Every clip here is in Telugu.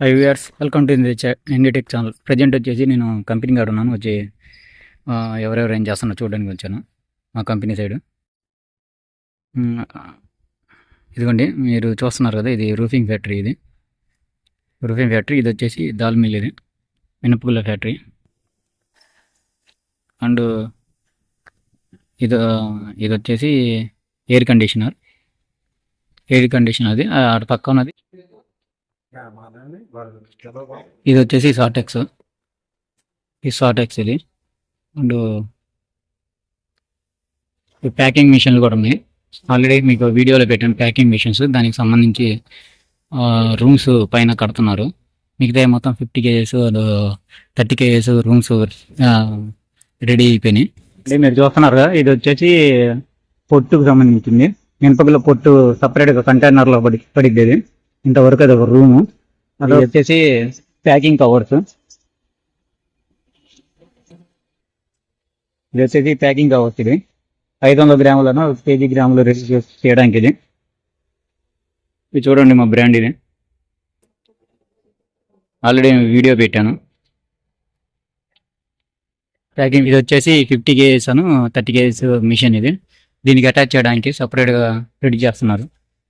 Hi viewers welcome to ND tech channel present వచ్చేసి నేను కంపెనీ కాడ ఉన్నాను. వచ్చి ఎవరెవరు ఏం చేస్తున్నారో చూడడానికి వచ్చాను. మా కంపెనీ సైడు ఇదిగోండి మీరు చూస్తున్నారు కదా ఇది రూఫింగ్ ఫ్యాక్టరీ ఇది. రూఫింగ్ ఫ్యాక్టరీ ఇది వచ్చేసి దాల్ మిల్ ఇది. మినపగుల్ల ఫ్యాక్టరీ అండ్ ఇది ఇది వచ్చేసి ఎయిర్ కండిషనర్ ఎయిర్ కండిషనర్ అది ఆ, అటు పక్క ఉన్నది. ఇది వచ్చేసి సాటెక్స్ ఈ సాటెక్స్ ఇది. అండ్ ఈ ప్యాకింగ్ మిషన్లు కూడా ఉన్నాయి. ఆల్రెడీ మీకు వీడియోలో పెట్టాను ప్యాకింగ్ మిషన్స్. దానికి సంబంధించి రూమ్స్ పైన కడుతున్నారు. మిగతా మొత్తం fifty KGs thirty KGs rooms ready అయిపోయినాయి. అంటే మీరు చూస్తున్నారు కదా ఇది వచ్చేసి పొట్టుకు సంబంధించింది. మినపగుల పొట్టు సపరేట్గా కంటైనర్లో పడి పడిద్ది ఇంతవరకు అది ఒక రూము. అది వచ్చేసి ప్యాకింగ్ కవర్స్. ఇది వచ్చేసి ప్యాకింగ్ కవర్స్ ఇది. ఐదు వందల గ్రాములను కేజీ గ్రాములు రెడీ చేయడానికి ఇది. ఇది చూడండి మా బ్రాండ్ ఇది. ఆల్రెడీ వీడియో పెట్టాను. ప్యాకింగ్ ఇది వచ్చేసి ఫిఫ్టీ కేజీస్ అను థర్టీ కేజీస్ మిషన్ ఇది. దీనికి అటాచ్ చేయడానికి సపరేట్గా రెడీ చేస్తున్నారు.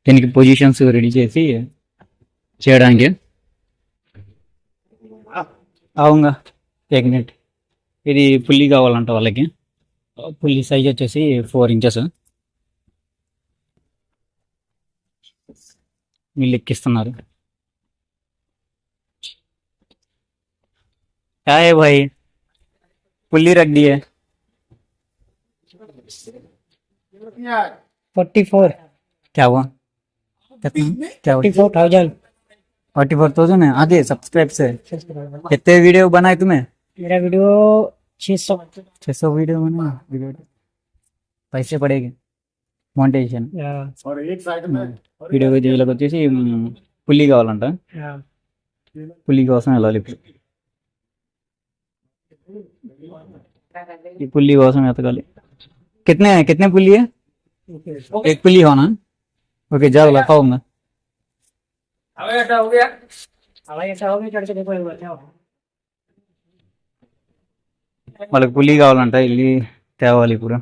దీనికి పొజిషన్స్ రెడీ చేసి చేయడానికి? అవునా ఎగ్ మినిట్ ఇది పుల్లి కావాలంట వాళ్ళకి. పుల్లి సైజ్ వచ్చేసి ఫోర్ ఇంచెస్ వీళ్ళు ఎక్కిస్తున్నారు. హాయ్ భాయ్ పుల్లి రగ్డి. Forty four క్యావా four forty forty four thousand है आधे सब्सक्राइब से कितने वीडियो बनाए तुम्हें मेरा वीडियो छः सौ छह सौ वीडियो बना वीडियो पैसे पड़ेंगे మోనిటైజేషన్ వీడియో వీడియోలకు వచ్చేసి మ్, పుల్లి కావాలంట పుల్లి కోసం వెళ్ళాలి ఇప్పుడు ఈ పుల్లి కోసం వెతకాలి कितने कितने पुल्ली है एक पुल्ली होना ओके जाओ लगाऊंगा हवाई अड्डा हो गया हवाई अड्डा हो गया चढ़ के देखो एक बार जाओ వాళ్ళకి పుల్లి కావాలంట వెళ్ళి తేవాలి ఇప్పుడు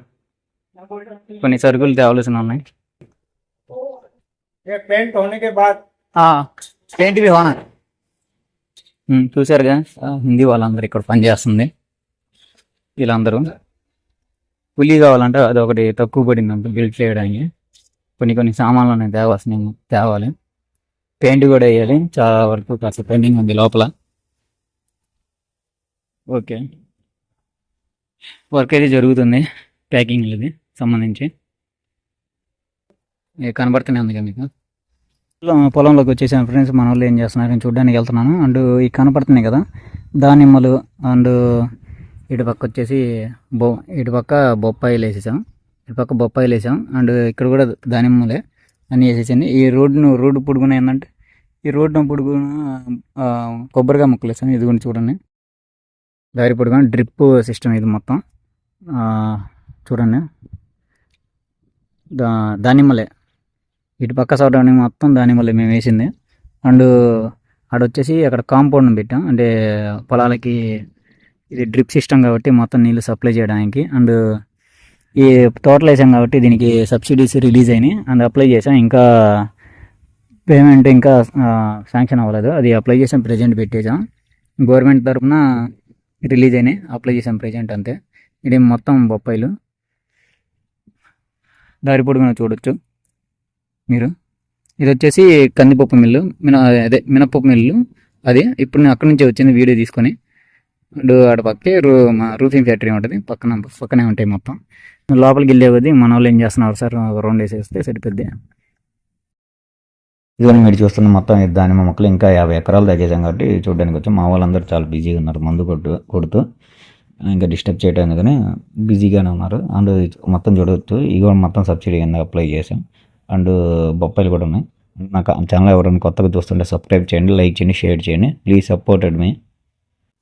కొన్ని సరుకులు తేవాల్సిన ఉన్నాయి ये पेंट होने के बाद ఏంటి హోనా ఉమ్, చూశారుగా ఆ, హిందీ వాళ్ళందరూ ఇక్కడ పనిచేస్తుంది వీళ్ళందరూ పులి కావాలంటే అది ఒకటి తక్కువ పడిందంట బిల్డ్ చేయడానికి కొన్ని కొన్ని సామాన్లు ఉన్నాయి తేవాల్సినవి తేవాలి పెయింట్ కూడా వేయాలి. చాలా వరకు కాస్త పెయింటింగ్ ఉంది లోపల. ఓకే. వర్క్ అయితే జరుగుతుంది ప్యాకింగ్ ఇది సంబంధించి. కనబడుతూనే ఉంది కదా మీకు? పొలం- పొలంలోకి వచ్చేసాను ఫ్రెండ్స్. మన వాళ్ళు ఏం చేస్తున్నారని చూడడానికి వెళ్తున్నాను. అండ్ ఈ కనపడుతున్నాయి కదా దానిమ్మలు అండ్ ఇటు పక్క వచ్చేసి బొ ఇటు పక్క బొప్పాయిలు వేసేసాం. ఇటు పక్క బొప్పాయిలు వేసాం. అండ్ ఇక్కడ కూడా దానిమ్మలే అన్నీ వేసేసింది ఈ రోడ్డును రోడ్డు పొడుగున ఏంటంటే ఈ రోడ్డు పొడుగున కొబ్బరిగా మొక్కలు ముక్కలు వేసాం. ఇది కూడా చూడండి. దారి పొడుగున డ్రిప్ సిస్టమ్ ఇది మొత్తం. చూడండి. దా దానిమ్మలే. ఇటు పక్క సైడ్ మొత్తం దానిమ్మలే మేము వేసింది. అండ్ అక్కడ వచ్చేసి అక్కడ కాంపౌండ్ పెట్టాం. అంటే పొలాలకి ఇది డ్రిప్ సిస్టమ్ కాబట్టి మొత్తం నీళ్ళు సప్లై చేయడానికి. అండ్ ఈ తోటలు వేసాం కాబట్టి దీనికి సబ్సిడీస్ రిలీజ్ అయినాయి. అండ్ అప్లై చేసాం. ఇంకా పేమెంట్ ఇంకా శాంక్షన్ అవ్వలేదు. అది అప్లై చేసాం ప్రజెంట్ పెట్టేసాం. గవర్నమెంట్ తరఫున రిలీజ్ అయినాయి. అప్లై చేసాం ప్రజెంట్ అంతే. ఇది మొత్తం బొప్పాయిలు. దారి పొడుగున చూడొచ్చు. మీరు. ఇది వచ్చేసి కందిపప్పు మిల్లు. మిన అదే మినపప్పు మిల్లు. అది ఇప్పుడు నేను అక్కడి నుంచి వచ్చింది వీడియో తీసుకొని. అండ్ ఆడ పక్కే రూ మా రూఫింగ్ ఫ్యాక్టరీ ఉంటుంది. పక్కన పక్కనే ఉంటాయి మొత్తం. లోపలికి వెళ్ళే కొద్దీ మన వాళ్ళు ఏం చేస్తున్నారు సార్? రౌండ్ వేసేస్తే సరిపోద్ది. ఇదిగోని మీరు చూస్తున్న మొత్తం దానిమ్మ మొక్కలు ఇంకా యాభై ఎకరాలు తగ్గేసాం కాబట్టి చూడడానికి వచ్చి. మా వాళ్ళందరూ చాలా బిజీగా ఉన్నారు మందు కొట్టు కొడుతూ ఇంకా డిస్టర్బ్ చేయడానికి కానీ బిజీగానే ఉన్నారు. అండ్ మొత్తం చూడవచ్చు ఇవి కూడా మొత్తం సబ్సిడీ కింద అప్లై చేసాం అండ్ బొప్పాయిలు కూడా ఉన్నాయి. నాకు ఛానల్ ఎవరైనా కొత్తగా చూస్తుంటే సబ్స్క్రైబ్ చేయండి లైక్ చేయండి షేర్ చేయండి. Please supported me.